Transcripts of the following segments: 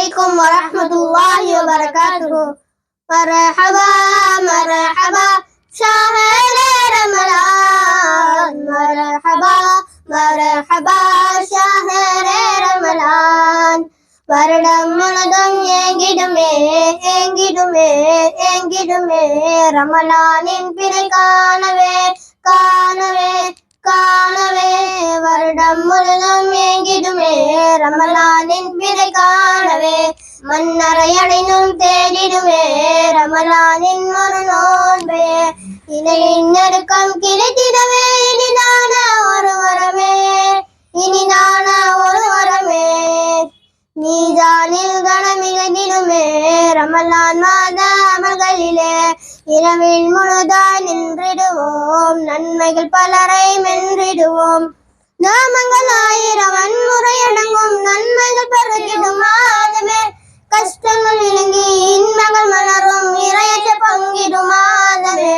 عليكم ورحمة الله وبركاته مرحبا مرحبا شهر رمضان مرحبا مرحبا شهر رمضان வருடம் முழுதும் ஏங்கிடுமே ஏங்கிடுமே ஏங்கிடுமே ரமலானின் பிறை காணவே காணவே காணவே வருடம் முழுதும் ஏங்கிடுமே. ரமலானின் பிறை காணவே மன்னரையடைந்தும் தேடிடுமே. ரமலானின் ஒரு நோன்பே இணையின் நெருக்கம் கிடைத்திடவே ரமலான் மாத அமல்களிலே இரவில் முழுதாய் நின்றிடுவோம். நன்மைகள் பலரை மென்றிடுவோம். நாமங்கள் ஆயிரம் வன்முறை அடங்கும் நன்மைகள் பெருகிடும் மாதமே கஷ்டங்கள் விளங்கி இன்பங்கள் மலரும். இறையற்ற பங்கிடும் மாதமே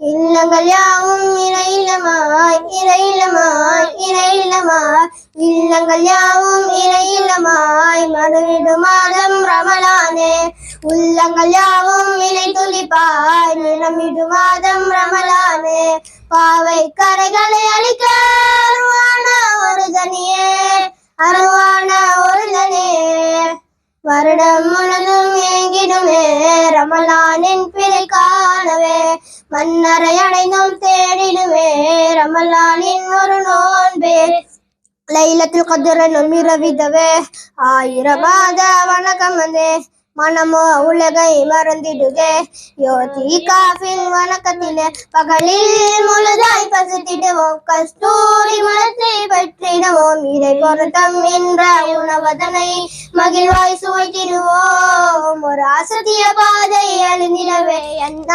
இல்லங்கள் யாவும் இறையிலமாய் இறையிலமாய் இறையிலமாய். இல்லங்கள் யாவும் இறையிலமாய். மறுவிடும் மாதம் உள்ளங்கள் யாவும் வினை துளிப்பாய் நிலமிடு மாதம் ரமலானே. பாவை கரைகளை அழிக்க அருவான ஒரு தனியே அருவான ஒரு தனியே வருடம் முழுதும் ஏங்கிடுமே ரமலானின் பிறை காணவே மன்னரை அடைந்தும் தேடிடுமே ரமலானின் ஒரு நோன்பே. லைலத்தில் கதிரனும் இரவிதவே ஆயிரமாத வணக்கம் வந்தே. மனமோ உலகை மறந்திடுதே. யோதி காஃபின் வணக்கத்திலே பகலில் முழுதாய் பசித்திடுவோம். கஸ்தூரி மனத்தை பற்றிடுவோம். இதை பொருத்தம் என்ற உணவதனை மகிழ்வாய் சுவைத்திடுவோம் ஒரு அசத்திய பாதை அழிந்திடவே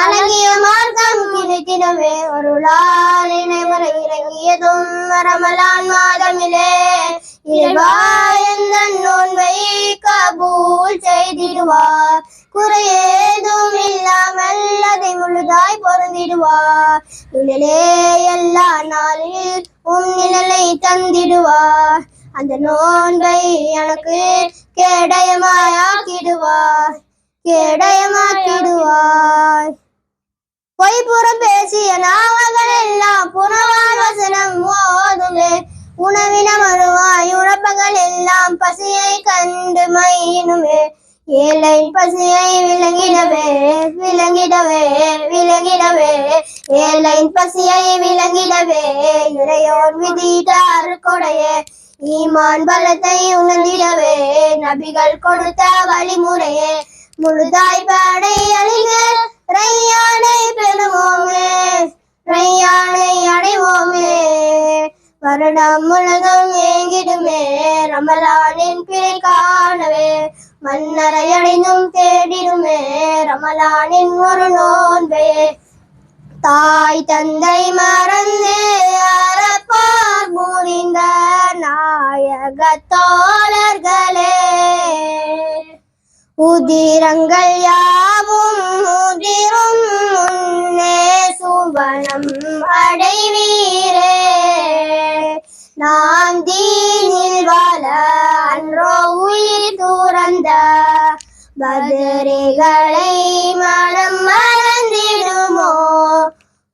அழகிய மார்க்கம் கிடைத்திடவே ஒரு இணைமறை இறங்கியதும் ரமலான் மாதமிலே. இறைவாயந்தன் போல் செய்திடுவார். குறையேதும் இல்லாமல் அதை முழுதாய் பொருந்திடுவார். நிழலே எல்லா நாளில் உன் நிழலை தந்திடுவார். அந்த நோன்பை எனக்கு கேடயமாயாக்கிடுவார் கேடயமாக்கிடுவார். பொய்புறம் பேசிய நாவல்கள் எல்லாம் புறவான் வசனம் ஓதுமே. எல்லாம் பசியை கண்டு மயினுமே ஏழை பசியை விளங்கிடவே விளங்கிடவே விளங்கிடவே ஏழை பசியை விளங்கிடவே இறையோர் விதிட்டார் கொடையே. ஈமான் பலத்தை உணர்ந்திடவே நபிகள் கொடுத்த வழிமுறையே. முழுதாய் பாடை அழிக ரையானை பெறுவோமே. ரையானை அடைவோம். வருடம் உலகம் ஏங்கிடுமே. ரமலானின் பிறை காணவே மன்னரை அடைந்தும் தேடிடுமே. ரமலானின் ஒரு நோன்பே. தாய் தந்தை மறந்து அறப்பார் புரிந்த நாயக தோழர்களே உதிரங்கள் யாவும் உதிரும் முன்னே சுவனம் அடைவீரே. நாம் தீனில் வாழ அன்றோ உயிர் துறந்த பதரிகளை மனம் மறந்திடுமோ?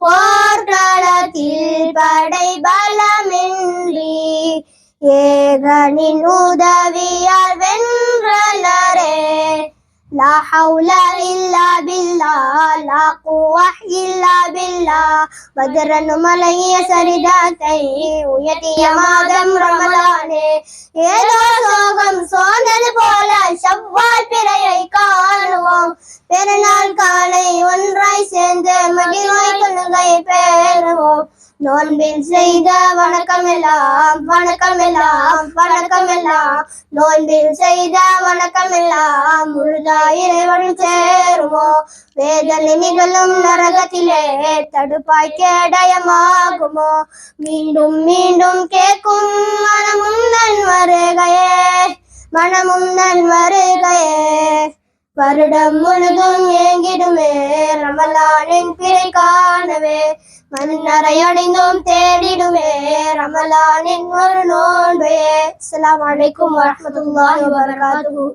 போர்க்களத்தில் படை பலமின்றி ஏகனின் உதவி لا حول إلا بالله لا قوة إلا بالله. பத்ரன் மலைய சரிதாத்தை உயர்த்திய மாதம் ரமலானே ஏதோ சோகம் சோனது போல செவ்வாய் பிறையை காணுவோம் பெருநாள் காலை ஒன்றாய் சேர்ந்து மகிழ்வாய் தொழுகை பேணுவோம் நோன்பின் செய்த வணக்கம் எல்லாம் வணக்கம் எல்லாம் வணக்கம் எல்லாம் நோன்பின் செய்த வணக்கம் எல்லாம் முழுதா இறைவன் சேருமோ. வேதனை நிகழும் நரகத்திலே தடுப்பாய் கேடயமாகுமோ. மீண்டும் மீண்டும் கேட்கும் மனமும் நன் வருகையே மனமும் நன் வருகையே வருடம் முழுதும் ஏங்கிடுமே. ரமலானின் பிறை காணவே. மன்னரை தேடிடுமே. ரமலானின் ஒரு நோன்பையே அஸ்ஸலாமு வலைக்கும் வரஹ்மத்துல்லாஹி வபரகாத்துஹு.